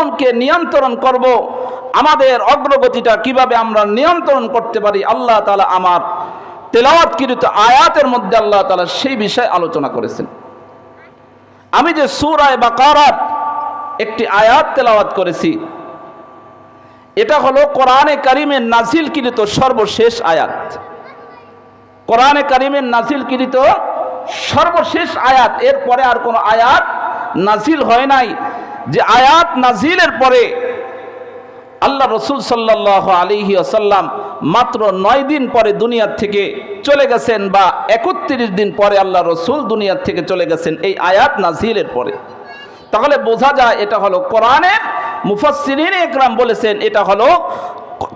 জীবনকে নিয়ন্ত্রণ করব। আমাদের অগ্রগতিটা কীভাবে আমরা নিয়ন্ত্রণ করতে পারি, আল্লাহ তালা আমার তেলাওয়াতকৃত আয়াতের মধ্যে আল্লাহ তালা সেই বিষয়ে আলোচনা করেছেন। আমি যে সুরায় বা কারাত একটি আয়াত তেলাওয়াত করেছি, এটা হলো কোরআনে কারিমের নাজিলকৃত সর্বশেষ আয়াত। কোরআনে কারিমের নাজিলকৃত সর্বশেষ আয়াত এর পরে আর কোনো আয়াত নাজিল হয় নাই। যে আয়াত নাজিলের পরে আল্লাহ রসুল সাল্লাহ আলিহি আসাল্লাম মাত্র নয় দিন পরে দুনিয়ার থেকে চলে গেছেন বা একত্রিশ দিন পরে আল্লাহ রসুল দুনিয়ার থেকে চলে গেছেন এই আয়াত নাজিলের পরে। তাহলে বোঝা যায় এটা হলো কোরআনের মুফাসসিরিন একরাম বলেছেন, এটা হলো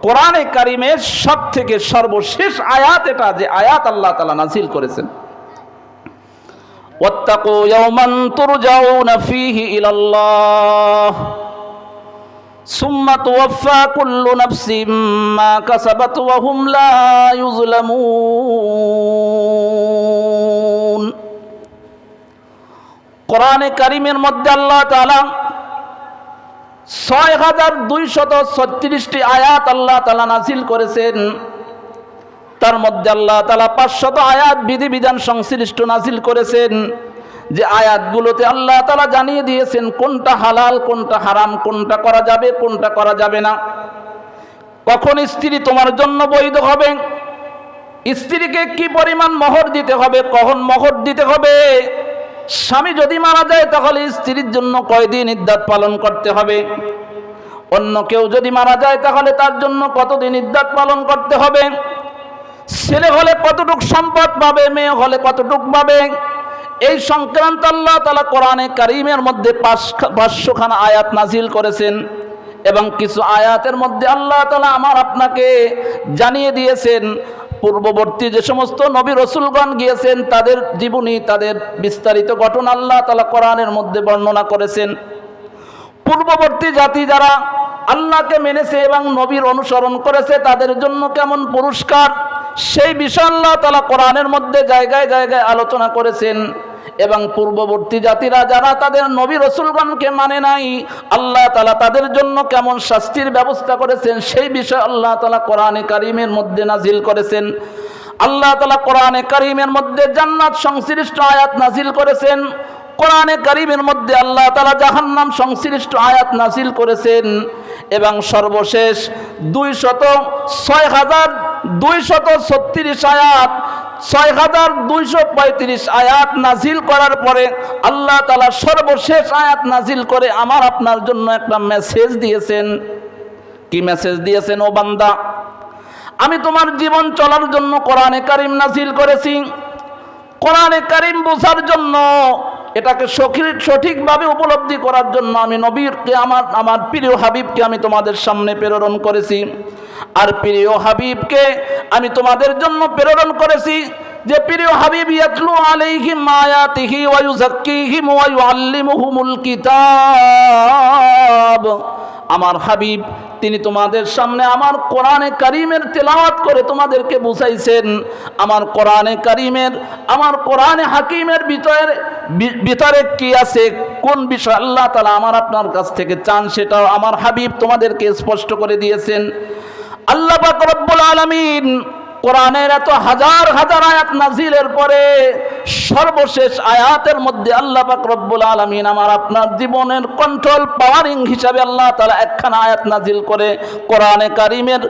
কোরআনে কারিমের সব থেকে সর্বশেষ আয়াত এটা যে আয়াত আল্লাহ তালা নাজিল করেছেন। واتقوا يوما ترجعون فيه إلى الله ثم توفى كل نفس ما كسبت وهم لا يظلمون কোরআনে কারিমের মধ্যে আল্লাহ তাআলা ছয় হাজার দুইশত ছত্রিশটি আয়াত আল্লাহ তালা নাজিল করেছেন তার মধ্যে আল্লাহ তালা পাঁচশত আয়াত বিধিবিধান সংশ্লিষ্ট নাজিল করেছেন। যে আয়াতগুলোতে আল্লাহ তালা জানিয়ে দিয়েছেন, কোনটা হালাল, কোনটা হারাম, কোনটা করা যাবে, কোনটা করা যাবে না। কখন স্ত্রী তোমার জন্য বৈধ হবে? স্ত্রীকে কি পরিমাণ মোহর দিতে হবে? কখন মোহর দিতে হবে? স্বামী যদি মারা যায়, তাহলে স্ত্রীর জন্য কয়দিন ইদ্যাত পালন করতে হবে? অন্য কেউ যদি মারা যায়, তাহলে তার জন্য কতদিন ইদ্যাত পালন করতে হবে? ছেলে হলে কতটুক সম্পদ পাবে, মেয়ে হলে কতটুক পাবে? এই সংক্রান্ত আল্লাহ তালা কোরআনে কারিমের মধ্যে পাঁচ পাঁচশোখানা আয়াত নাজিল করেছেন এবং কিছু আয়াতের মধ্যে আল্লাহ তালা আমার আপনাকে জানিয়ে দিয়েছেন। পূর্ববর্তী যে সমস্ত নবী রসুলগণ গিয়েছেন, তাদের জীবনী, তাদের বিস্তারিত ঘটনা আল্লাহ তালা কোরআনের মধ্যে বর্ণনা করেছেন। পূর্ববর্তী জাতি যারা আল্লাহকে মেনেছে এবং নবীর অনুসরণ করেছে, তাদের জন্য কেমন পুরস্কার? সেই বিষয় আল্লাহ তালা কোরআনের মধ্যে জায়গায় জায়গায় আলোচনা করেছেন এবং পূর্ববর্তী জাতিরা যারা তাদের নবী রসুলগণকে মানে নাই, আল্লাহ তালা তাদের জন্য কেমন শাস্তির ব্যবস্থা করেছেন সেই বিষয়ে আল্লাহ তালা কোরআনে কারিমের মধ্যে নাজিল করেছেন। আল্লাহ তালা কোরআনে কারিমের মধ্যে জান্নাত সংশ্লিষ্ট আয়াত নাজিল করেছেন। কোরআনে কারিমের মধ্যে আল্লাহ তালা জাহান্নাম সংশ্লিষ্ট আয়াত নাসিল করেছেন এবং সর্বশেষ দুই শত ছয় হাজার দুই শত ছত্রিশ আয়াত, ছয় হাজার দুইশো পঁয়ত্রিশ আয়াত নাজিল করার পরে আল্লাহ তালা সর্বশেষ আয়াত নাজিল করে আমার আপনার জন্য একটা মেসেজ দিয়েছেন। কি মেসেজ দিয়েছেন, ও বান্দা? আমি তোমার জীবন চলার জন্য কোরআনে কারিম নাজিল করেছি। কোরআনে কারিম বোঝার জন্য এটাকে সঠিকভাবে উপলব্ধি করার জন্য আমি নবীরকে আমার আমার প্রিয় হাবিবকে আমি তোমাদের সামনে প্রেরণ করেছি। আর প্রিয় হাবিবকে আমি তোমাদের জন্য প্রেরণ করেছি যে প্রিয় হাবিব ইয়াতলু আলাইহিম আয়াতিহি ওয়া ইউযাক্কিহিম ওয়া ইউআল্লিমুহুমুল কিতাব। আমার হাবিব, তিনি তোমাদের সামনে আমার কোরআনে কারিমের তেলাওয়াত করে তোমাদেরকে বুঝাইছেন। আমার কোরআনে কারিমের, আমার কোরআনে হাকিমের ভিতরে বি- ভিতরে কি আছে? কোন বিষয়? আল্লাহ তালা আমার আপনার কাছ থেকে চান, সেটাও আমার হাবিব তোমাদেরকে স্পষ্ট করে দিয়েছেন। আল্লাহ পাক রব্বুল আলামিন কোরআনের এত হাজার হাজার আয়াত নাজিলের পরে সর্বশেষ আয়াতের মধ্যে আল্লাহ পাক রব্বুল আলামিন আমার আপনার জীবনের কন্ট্রোল পাওয়ারিং হিসাবে আল্লাহ তালা একখানা আয়াত নাজিল করে কোরআনে কারিমের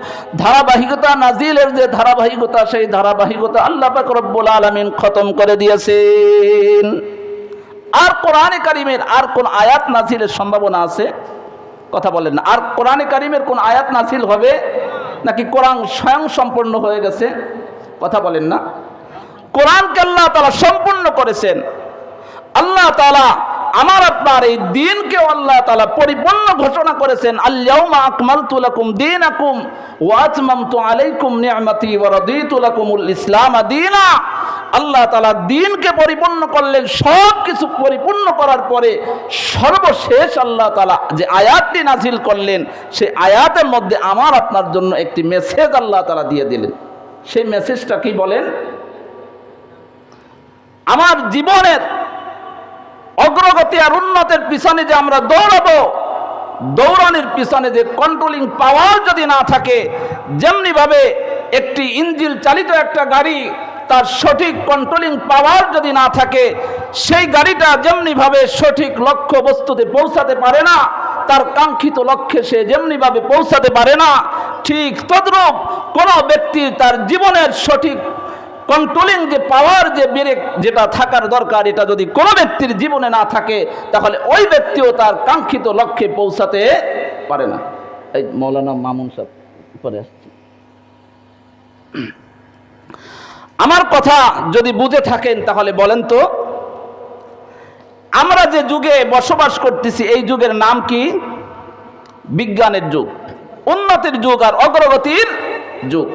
ধারাবাহিকতা নাজিলের যে ধারাবাহিকতা, সেই ধারাবাহিকতা আল্লাহ পাক রব্বুল আলামিন খতম করে দিয়েছেন। আর কোরআনে কারিমের আর কোন আয়াত নাজিলের সম্ভাবনা আছে? কথা বলেন না। আর কোরআনে কারিমের কোন আয়াত নাজিল হবে? নাকি কোরআন স্বয়ং সম্পূর্ণ হয়ে গেছে? কথা বলেন না। কোরআনকে আল্লাহ তালা সম্পূর্ণ করেছেন। আল্লাহ তালা আমার আপনার এই দিনকে আল্লাহ তালা পরিপূর্ণ ঘোষণা করেছেন। আল্লাহুমা আকমালতু লাকুম দীনাকুম ওয়া আতমামতু আলাইকুম নি'মাতি ওয়া রাদিতু লাকুমুল ইসলাম দীনা। আল্লাহ তালা দিনকে পরিপূর্ণ করলেন সব কিছু পরিপূর্ণ করার পরে সর্বশেষ আল্লাহ তালা যে আয়াতটি নাজিল করলেন, সেই আয়াতের মধ্যে আমার আপনার জন্য একটি মেসেজ আল্লাহ তালা দিয়ে দিলেন। সেই মেসেজটা কি বলেন? আমার জীবনের অগ্রগতি আর উন্নতের পিছনে যে আমরা দৌড়াবো, দৌড়ানির পিছনে যে কন্ট্রোলিং পাওয়ার যদি না থাকে, যেমনিভাবে একটি ইঞ্জিল চালিত একটা গাড়ি তার সঠিক কন্ট্রোলিং পাওয়ার যদি না থাকে, সেই গাড়িটা যেমনিভাবে সঠিক লক্ষ্য বস্তুতে পৌঁছাতে পারে না, তার কাঙ্ক্ষিত লক্ষ্যে সে যেমনিভাবে পৌঁছাতে পারে না, ঠিক তদ্রূপ কোনো ব্যক্তির তার জীবনের সঠিক কন্ট্রোলিং যে পাওয়ার যে ব্রেক যেটা থাকার দরকার, এটা যদি কোনো ব্যক্তির জীবনে না থাকে, তাহলে ওই ব্যক্তিও তার কাঙ্ক্ষিত লক্ষ্যে পৌঁছাতে পারে না। এই মৌলানা মামুন সাহেব পরে আসছে। আমার কথা যদি বুঝে থাকেন তাহলে বলেন তো, আমরা যে যুগে বসবাস করতেছি, এই যুগের নাম কি? বিজ্ঞানের যুগ, উন্নতির যুগ আর অগ্রগতির যুগ।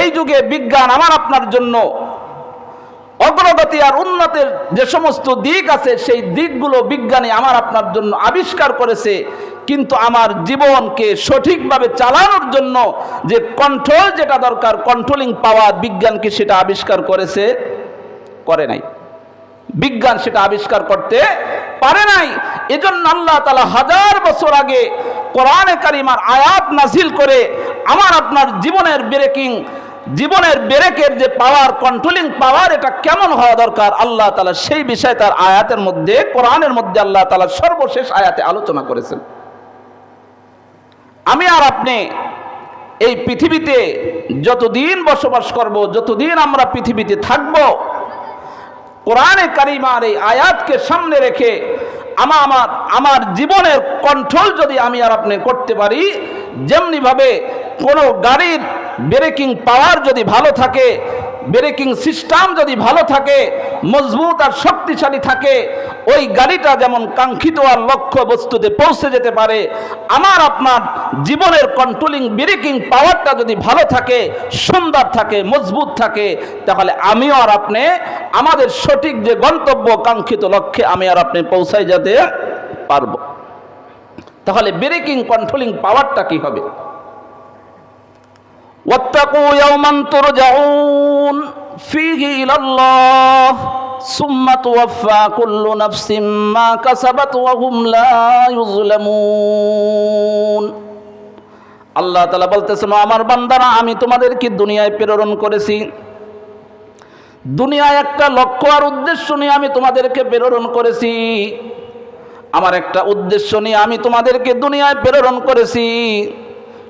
এই যুগে বিজ্ঞান আমার আপনার জন্য, অগ্রগতি আর উন্নতির যে সমস্ত দিক আছে, সেই দিকগুলো বিজ্ঞানী আমার আপনার জন্য আবিষ্কার করেছে। কিন্তু আমার জীবনকে সঠিকভাবে চালানোর জন্য যে কন্ট্রোল যেটা দরকার কন্ট্রোলিং পাওয়ার বিজ্ঞানকে সেটা আবিষ্কার করেছে, করে নাই। বিজ্ঞান সেটা আবিষ্কার করতে পারে নাই। এজন্য আল্লাহ তালা হাজার বছর আগে কোরআনে কারিমার আয়াত নাজিল করে আমার আপনার জীবনের ব্রেকিং জীবনের ব্রেকের যে পাওয়ার কন্ট্রোলিং পাওয়ার এটা কেমন হওয়া দরকার? আল্লাহ তালা সেই বিষয়ে তার আয়াতের মধ্যে, কোরআনের মধ্যে আল্লাহ তালা সর্বশেষ আয়াতে আলোচনা করেছেন। আমি আর আপনি এই পৃথিবীতে যতদিন বসবাস করব, যতদিন আমরা পৃথিবীতে থাকব, কোরআনে কারিমার এই আয়াতকে সামনে রেখে আমার আমার আমার জীবনের কন্ট্রোল যদি আমি আর আপনি করতে পারি, যেমনিভাবে কোনো গাড়ির ব্রেকিং পাওয়ার যদি ভালো থাকে ব্রেকিং সিস্টেম যদি ভালো থাকে, মজবুত আর শক্তিশালী থাকে, ওই গাড়িটা যেমন কাঙ্ক্ষিত আর লক্ষ্য বস্তুতে পৌঁছে যেতে পারে, আমার আপনার জীবনের কন্ট্রোলিং ব্রেকিং পাওয়ারটা যদি ভালো থাকে, সুন্দর থাকে, মজবুত থাকে, তাহলে আমিও আর আপনি আমাদের সঠিক যে গন্তব্য কাঙ্ক্ষিত লক্ষ্যে আমি আর আপনি পৌঁছাই যেতে পারব। তাহলে ব্রেকিং কন্ট্রোলিং পাওয়ারটা কি হবে? واتقوا يوما ترجعون فيه إلى الله ثم توفى كل نفس ما كسبت وهم لا يظلمون আল্লাহ তালা বলতেছেন আমার বান্দারা আমি তোমাদেরকে দুনিয়ায় প্রেরণ করেছি দুনিয়ায় একটা লক্ষ্য আর উদ্দেশ্য নিয়ে আমি তোমাদেরকে প্রেরণ করেছি আমার একটা উদ্দেশ্য নিয়ে আমি তোমাদেরকে দুনিয়ায় প্রেরণ করেছি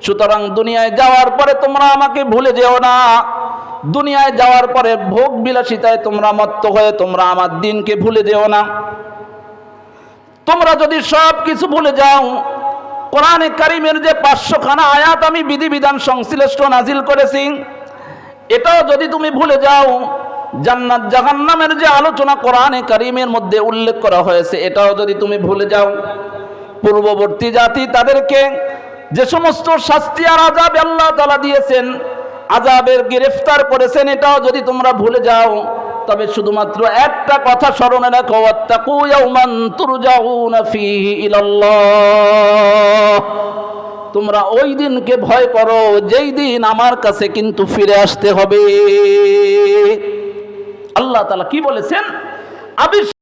সুতরাং দুনিয়ায় যাওয়ার পরে তোমরা আমাকে ভুলে যেও না। দুনিয়ায় যাওয়ার পরে ভোগ বিলাসিতায় তোমরা মত্ত হয়ে তোমরা আমার দিনকে ভুলে যেও না। তোমরা যদি সব কিছু ভুলে যাও, কোরআনে কারিমের যে পাঁচশো খানা আয়াত আমি বিধিবিধান সংশ্লিষ্ট নাজিল করেছি, এটাও যদি তুমি ভুলে যাও, জান্নাত জাহান্নামের যে আলোচনা কোরআনে কারিমের মধ্যে উল্লেখ করা হয়েছে, এটাও যদি তুমি ভুলে যাও, পূর্ববর্তী জাতি তাদেরকে যে সমস্ত শাস্তি আর আজাব আল্লাহ তালা দিয়েছেন আজাবের গ্রেফতার করেছেন এটাও যদি তোমরা ভুলে যাও, তবে শুধুমাত্র একটা কথা স্মরণে রাখো তোমরা ওই দিনকে ভয় করো, যেই দিন আমার কাছে কিন্তু ফিরে আসতে হবে। আল্লাহ তালা কি বলেছেন? আবিষ্কার